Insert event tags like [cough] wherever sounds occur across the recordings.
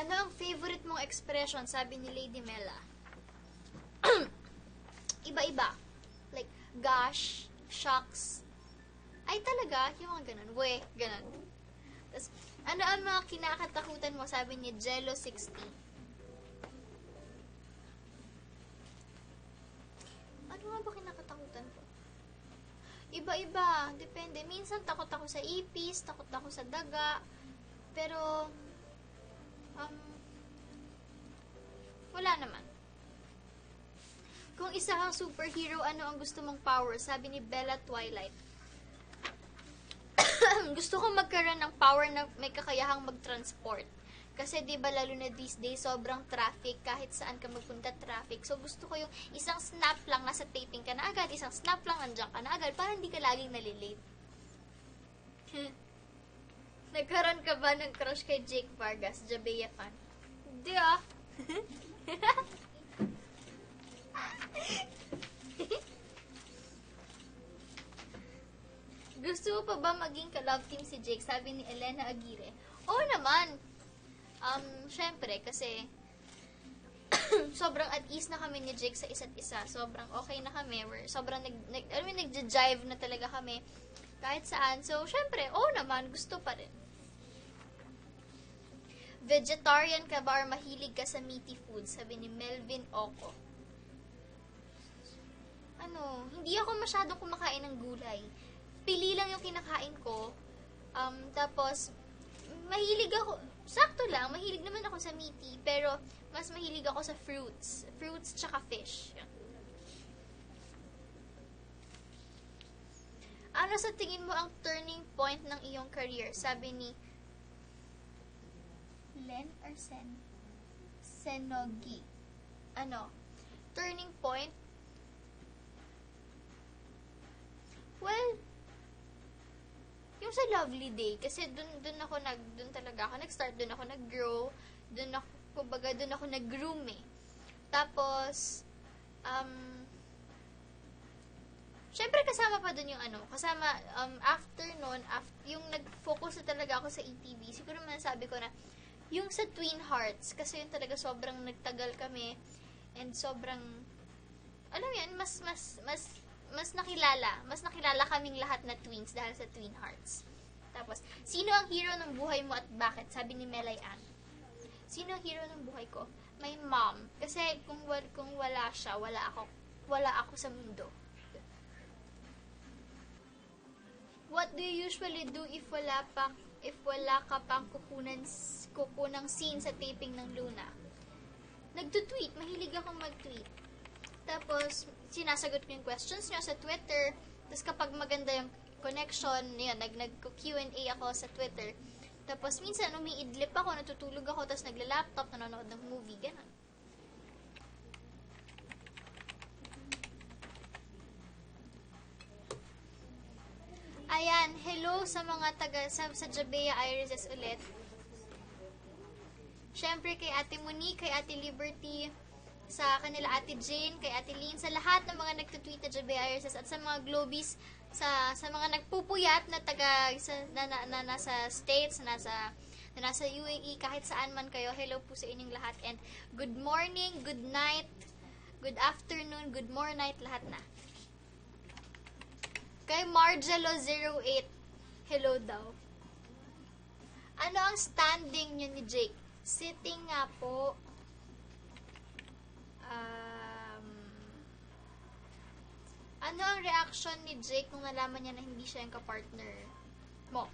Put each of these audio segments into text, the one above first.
Ano ang favorite mong expression? Sabi ni Lady Mela. [clears throat] Iba-iba. Like, gosh, shocks. Ay, talaga? Yung mga ganun. We, ganun. Tapos, ano ang mga kinakatakutan mo? Sabi ni Jello 60. Ano nga ba kinakatakutan ko? Iba-iba. Depende. Minsan takot ako sa ipis, takot ako sa daga. Pero, um, wala naman. Kung isa kang superhero, ano ang gusto mong power? Sabi ni Bella Twilight. [coughs] gusto ko magkaroon ng power na may kakayahang mag-transport. Kasi 'di ba lalo na these days sobrang traffic kahit saan ka magpunta traffic. So gusto ko yung isang snap lang nasa taping ka na agad, isang snap lang nandiyan ka na agad para hindi ka laging nalilate. Nagkaroon ka ba ng crush kay Jake Vargas, Jabea fan? Hindi ah. [laughs] Gusto pa ba maging ka-love team si Jake? Sabi ni Elena Aguirre. Oo naman. Um, syempre, kasi [coughs] sobrang at ease na kami ni Jake sa isa't isa. Sobrang okay na kami. We're, sobrang nag, nag, I mean, nagja-jive na talaga kami kahit saan. So, syempre, oo naman, gusto pa rin. Vegetarian ka ba or mahilig ka sa meaty food? Sabi ni Melvin Oco. Ano, hindi ako masyadong kumakain ng gulay. Pili lang yung kinakain ko. Um, tapos, mahilig ako, sakto lang, mahilig naman ako sa meaty, pero mas mahilig ako sa fruits. Fruits tsaka fish. Ano sa tingin mo ang turning point ng iyong career? Sabi ni Len or Sen? Senogi. Ano? Turning point? Well, yung sa Lovely Day, kasi dun, dun ako nag, dun talaga ako nag-start, dun ako nag-grow, dun ako, kumbaga, dun ako nag-groom eh. Tapos, um, syempre kasama pa dun yung ano, kasama, um, after nun, after, yung nag-focus na talaga ako sa ETV, siguro man sabi ko na, yung sa Twin Hearts, kasi yun talaga sobrang nagtagal kami, and sobrang, alam yan, mas, mas, mas, mas nakilala, mas nakilala kaming lahat na twins dahil sa Twin Hearts. Tapos, sino ang hero ng buhay mo at bakit? Sabi ni Melay Ann. Sino ang hero ng buhay ko? My mom. Kasi kung, kung wala siya, wala ako, wala ako sa mundo. What do you usually do if wala pa if wala ka pang kukunan kukunang scene sa taping ng Luna? Nagtutweet, mahilig akong mag-tweet. Tapos, sinasagot ko yung questions nyo sa Twitter. Tapos, kapag maganda yung connection, yun, nag, nag-Q&A ako sa Twitter. Tapos, minsan, umiidlip ako, natutulog ako, tapos nagla-laptop, nanonood ng movie, ganun. Ayan, hello sa mga taga sa, sa Jabea Irises ulit. Siyempre kay Ate Monique, kay Ate Liberty, sa kanila Ate Jane, kay Ate Lynn, sa lahat ng mga nagtutweet na Jabea Irises at sa mga Globies, sa sa mga nagpupuyat na taga sa, na, na, na, nasa States, na nasa na nasa UAE, kahit saan man kayo, hello po sa inyong lahat and good morning, good night, good afternoon, good more night, lahat na. Kay Margelo08, hello daw. Ano ang standing niyo ni Jake? Sitting nga po. Um, ano ang reaction ni Jake nung nalaman niya na hindi siya yung kapartner mo?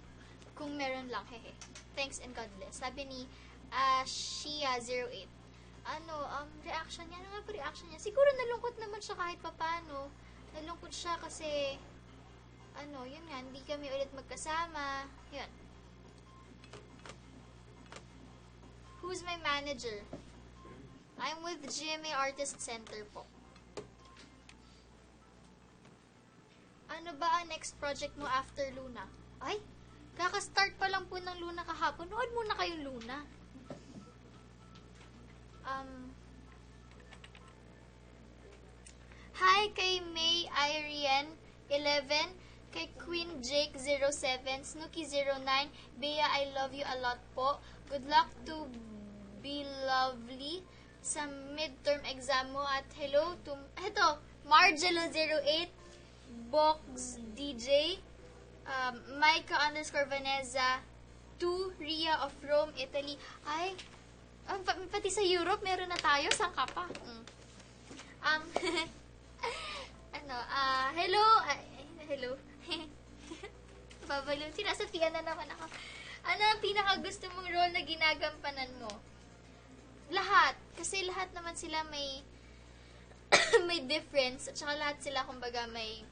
Kung meron lang, hehe. Thanks and God bless. Sabi ni uh, Shia08. Ano, um, reaction niya? Ano nga po reaction niya? Siguro nalungkot naman siya kahit papano. Nalungkot siya kasi ano, yun nga, hindi kami ulit magkasama. Yun. Who's my manager? I'm with GMA Artist Center po. Ano ba ang next project mo after Luna? Ay, kaka-start pa lang po ng Luna kahapon. Nood muna kayong Luna. Um, Hi kay May Irene 11 kay Queen Jake 07, Snooki 09, Bea I love you a lot po. Good luck to be lovely sa midterm exam mo at hello to, eto, Margelo08, Box DJ, um, Micah underscore Vanessa, 2, Ria of Rome, Italy. Ay, um, pa- pati sa Europe, meron na tayo. Saan ka pa? Mm. Um, [laughs] ano, ah, hello, ay, hello. [laughs] Babalo, sinasafian na naman ako. Ano ang pinaka gusto mong role na ginagampanan mo? Lahat. Kasi lahat naman sila may [coughs] may difference. At saka lahat sila, kumbaga, may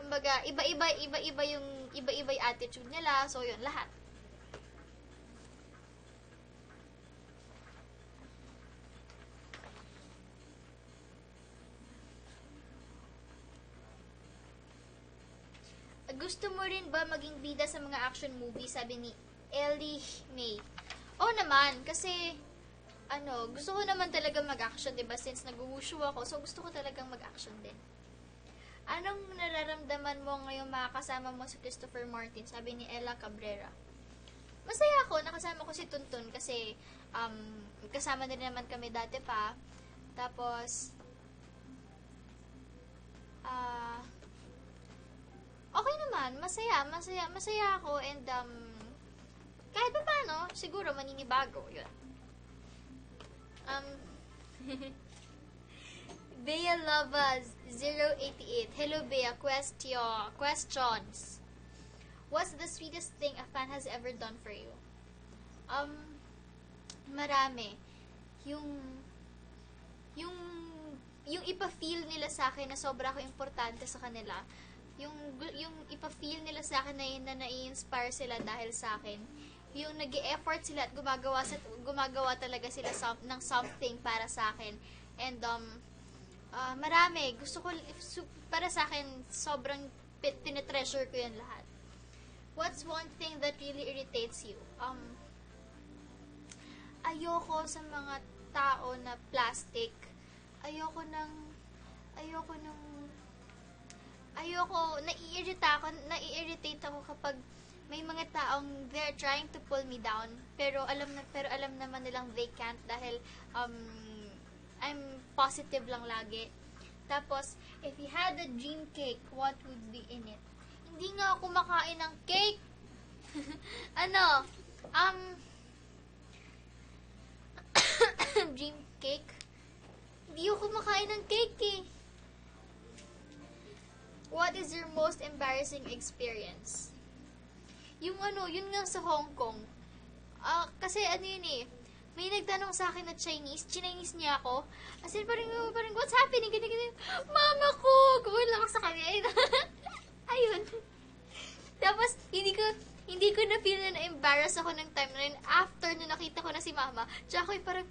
kumbaga, iba-iba, iba-iba yung iba-iba yung attitude nila. So, yun, lahat. Gusto mo rin ba maging bida sa mga action movie? Sabi ni Ellie May. Oo naman, kasi ano, gusto ko naman talaga mag-action, 'di ba? Since nag-wushu ako, so gusto ko talagang mag-action din. Anong nararamdaman mo ngayong makakasama mo si Christopher Martin? Sabi ni Ella Cabrera. Masaya ako, nakasama ko si Tuntun kasi um, kasama din naman kami dati pa. Tapos, ah, okay naman, masaya, masaya, masaya ako and um, kahit pa paano, siguro maninibago, yun. Um, [laughs] Bea Lavas 088. Hello Bea, question, questions. What's the sweetest thing a fan has ever done for you? Um, marami. Yung, yung, yung ipa-feel nila sa akin na sobra ako importante sa kanila. Yung, yung ipa-feel nila sa akin na, yun na nai-inspire sila dahil sa akin. Yung nag effort sila at gumagawa, sa, gumagawa talaga sila som- ng something para sa akin. And, um, ah, marami. Gusto ko, para sa akin, sobrang tinetreasure ko yan lahat. What's one thing that really irritates you? Um, ayoko sa mga tao na plastic. Ayoko ng, ayoko ng, ayoko, naiirita ako, nai-irritate ako kapag may mga taong they're trying to pull me down pero alam na pero alam naman nilang they can't dahil um I'm positive lang lagi. Tapos, if you had a dream cake, what would be in it? Hindi nga ako makain ng cake. [laughs] ano? Um, [coughs] dream cake? Hindi ako makain ng cake eh. What is your most embarrassing experience? Yung ano, yun nga sa Hong Kong. Ah, kasi ano yun eh, may nagtanong sa akin na Chinese, Chinese niya ako. As in, parang, parang, what's happening? Ganyan, ganyan. Mama ko! Gawin lang ako sa kanya. [laughs] Ayun. Tapos, hindi ko, hindi ko na feel na na-embarrass ako ng time na yun after na nakita ko na si mama. Tsaka ako parang,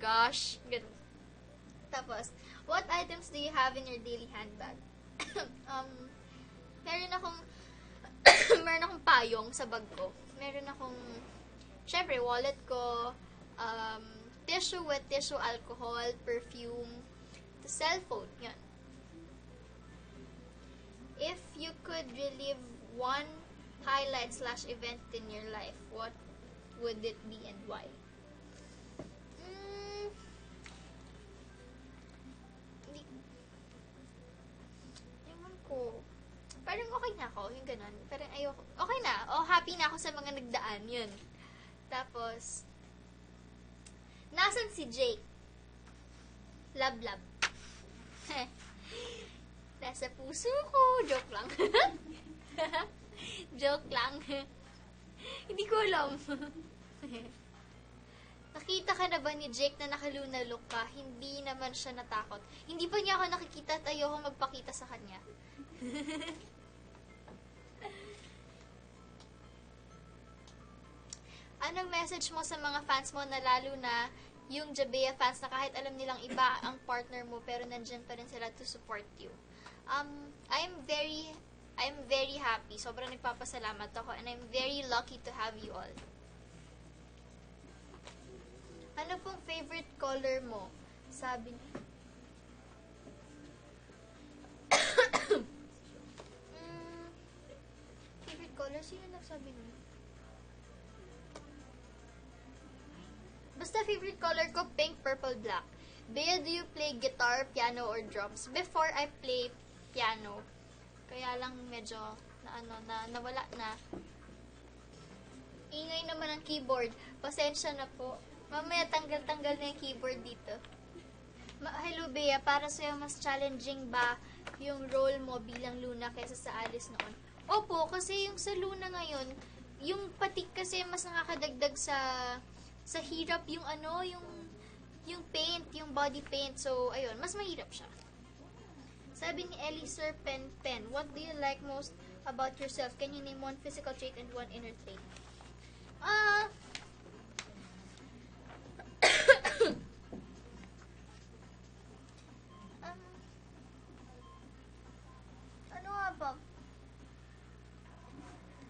gosh, ganun. Tapos, what items do you have in your daily handbag? [coughs] um, meron akong, [coughs] meron akong payong sa bag ko. Meron akong, syempre, wallet ko, um, tissue, wet tissue, alcohol, perfume, the cellphone, yan. If you could relive one highlight slash event in your life, what would it be and why? Ako, yung ganun. Parang ayoko, okay na. O, happy na ako sa mga nagdaan, yun. Tapos, nasan si Jake? Love, love. [laughs] Nasa puso ko. Joke lang. [laughs] Joke lang. [laughs] Hindi ko alam. Nakita ka na ba ni Jake na nakaluna look ka? Hindi naman siya natakot. Hindi pa niya ako nakikita at ayoko magpakita sa kanya. Anong message mo sa mga fans mo na lalo na yung Jabea fans na kahit alam nilang iba ang partner mo pero nandyan pa rin sila to support you? Um, I'm very, I'm very happy. Sobrang nagpapasalamat ako and I'm very lucky to have you all. Ano pong favorite color mo? Sabi niya. [coughs] mm, favorite color? Sino nagsabi nun? Basta favorite color ko, pink, purple, black. Bea, do you play guitar, piano, or drums? Before, I play piano. Kaya lang medyo, na ano, na, nawala na. Ingay naman ang keyboard. Pasensya na po. Mamaya tanggal-tanggal na yung keyboard dito. Ma- Hello, Bea. Para sa'yo, mas challenging ba yung role mo bilang Luna kaysa sa Alice noon? Opo, kasi yung sa Luna ngayon, yung patik kasi mas nakakadagdag sa sa hirap yung ano, yung yung paint, yung body paint. So, ayun, mas mahirap siya. Sabi ni Ellie Sir Pen Pen, what do you like most about yourself? Can you name one physical trait and one inner trait? Ah, [coughs] um, ano ba?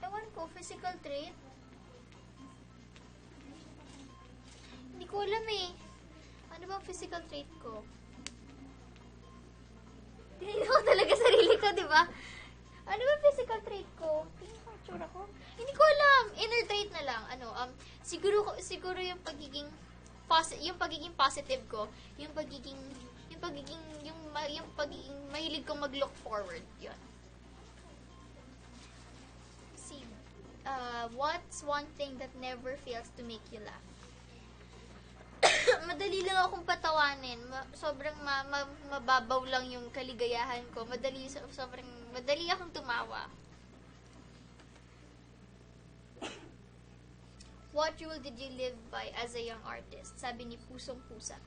Ewan ko, physical trait? Ko alam eh. Ano ba ang physical trait ko? Tinignan ko talaga sarili ko, di ba? Ano ba physical trait ko? Tingnan ko tsura ko. Hindi ko alam. Inner trait na lang. Ano, um, siguro, siguro yung pagiging, yung pagiging positive ko, yung pagiging, yung pagiging, yung, yung pagiging, mahilig kong mag-look forward. Yun. See, uh, what's one thing that never fails to make you laugh? Madali lang akong patawanin. Ma- sobrang ma- ma- mababaw lang yung kaligayahan ko. Madali, so- sobrang, madali akong tumawa. What rule did you live by as a young artist? Sabi ni Pusong Pusa.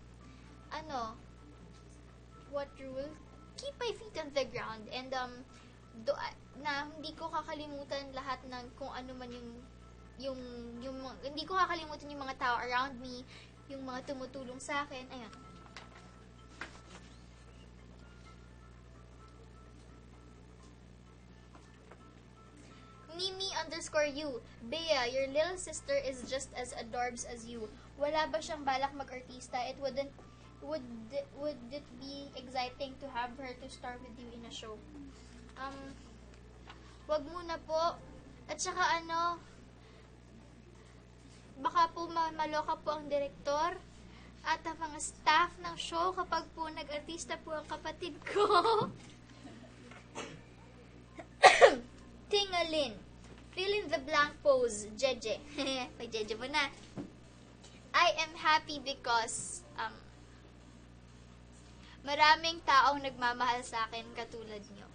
Ano? What rule? Keep my feet on the ground and um do, na hindi ko kakalimutan lahat ng kung ano man yung yung yung hindi ko kakalimutan yung mga tao around me, yung mga tumutulong sa akin. Ayun. Mimi underscore you. Bea, your little sister is just as adorbs as you. Wala ba siyang balak mag-artista? It wouldn't would would it be exciting to have her to star with you in a show? Um, wag muna po. At saka ano, maloka po ang direktor at ang mga staff ng show kapag po nag-artista po ang kapatid ko. [coughs] Tingalin. Fill in the blank pose. Jeje. [laughs] May jeje mo na. I am happy because um, maraming taong nagmamahal sa akin katulad nyo.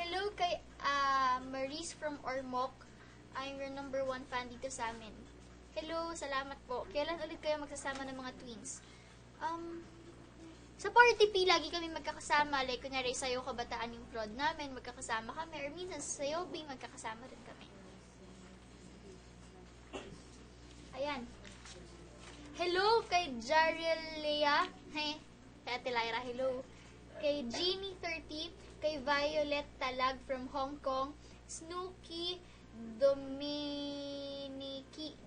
Hello kay Maurice from Ormoc. I'm your number one fan dito sa amin. Hello, salamat po. Kailan ulit kayo magsasama ng mga twins? Um, sa party P, lagi kami magkakasama. Like, kunyari, sayo kabataan yung prod namin, magkakasama kami. Or minsan, sa sayo B, magkakasama rin kami. Ayan. Hello kay Jariel Lea. Hey, kay Ate Lyra, hello. Kay Jeannie 30, kay Violet Talag from Hong Kong, Snooki Dominiki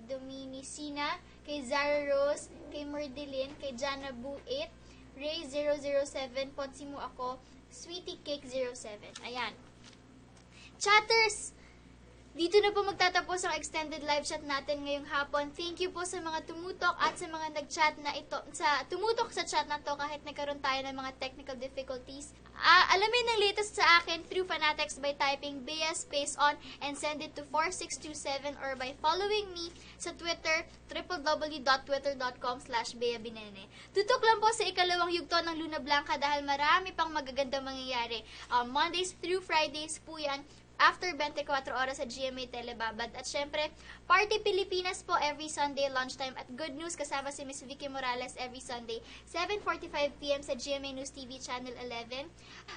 Dominicina, kay Zara Rose, kay Merdelin, kay Jana Buit, Ray 007, Ponsi mo ako, Sweetie Cake 07. Ayan. Chatters! Dito na po magtatapos ang extended live chat natin ngayong hapon. Thank you po sa mga tumutok at sa mga nag-chat na ito, sa tumutok sa chat na to kahit nagkaroon tayo ng mga technical difficulties. Ah, alamin ang latest sa akin through Fanatics by typing Bea space on and send it to 4627 or by following me sa Twitter www.twitter.com slash Binene. Tutok lang po sa ikalawang yugto ng Luna Blanca dahil marami pang magagandang mangyayari. Um, Mondays through Fridays po yan after 24 oras sa GMA Telebabad. At syempre, Party Pilipinas po every Sunday lunchtime at Good News kasama si Miss Vicky Morales every Sunday 7.45pm sa GMA News TV Channel 11.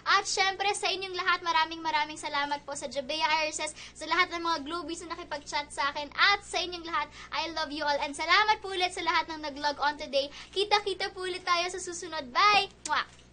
At syempre, sa inyong lahat, maraming maraming salamat po sa Jabea RSS, sa lahat ng mga Globies na nakipag-chat sa akin, at sa inyong lahat, I love you all. And salamat po ulit sa lahat ng nag-log on today. Kita-kita po ulit tayo sa susunod. Bye! Mwah!